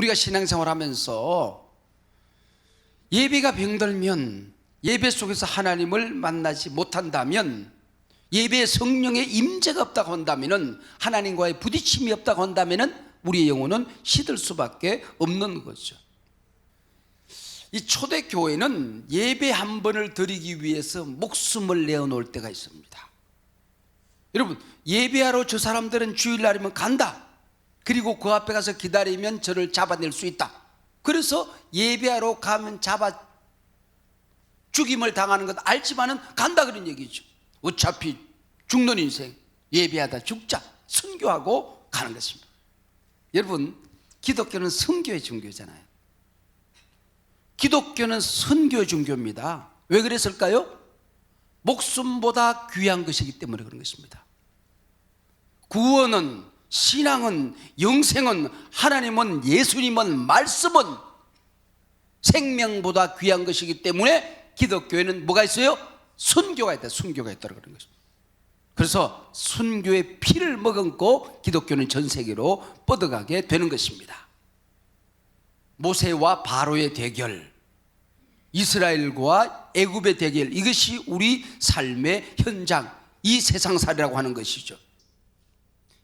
우리가 신앙생활 하면서 예배가 병들면 예배 속에서 하나님을 만나지 못한다면 예배에 성령의 임재가 없다고 한다면은 하나님과의 부딪힘이 없다고 한다면은 우리의 영혼은 시들 수밖에 없는 거죠. 이 초대 교회는 예배 한 번을 드리기 위해서 목숨을 내어 놓을 때가 있습니다. 여러분, 예배하러 저 사람들은 주일날이면 간다. 그리고 그 앞에 가서 기다리면 저를 잡아낼 수 있다. 그래서 예배하러 가면 잡아 죽임을 당하는 것 알지만은 간다 그런 얘기죠. 어차피 죽는 인생 예배하다 죽자 선교하고 가는 것입니다. 여러분, 기독교는 선교의 종교잖아요. 기독교는 선교의 종교입니다. 왜 그랬을까요? 목숨보다 귀한 것이기 때문에 그런 것입니다. 구원은 신앙은 영생은 하나님은 예수님은 말씀은 생명보다 귀한 것이기 때문에 기독교에는 뭐가 있어요? 순교가 있다. 순교가 있다 그런 것입니다. 그래서 순교의 피를 머금고 기독교는 전 세계로 뻗어가게 되는 것입니다. 모세와 바로의 대결, 이스라엘과 애굽의 대결 이것이 우리 삶의 현장, 이 세상살이라고 하는 것이죠.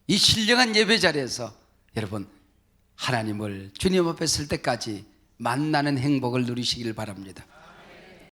이 신령한 예배 자리에서 여러분 하나님을 주님 앞에 설 때까지 만나는 행복을 누리시길 바랍니다.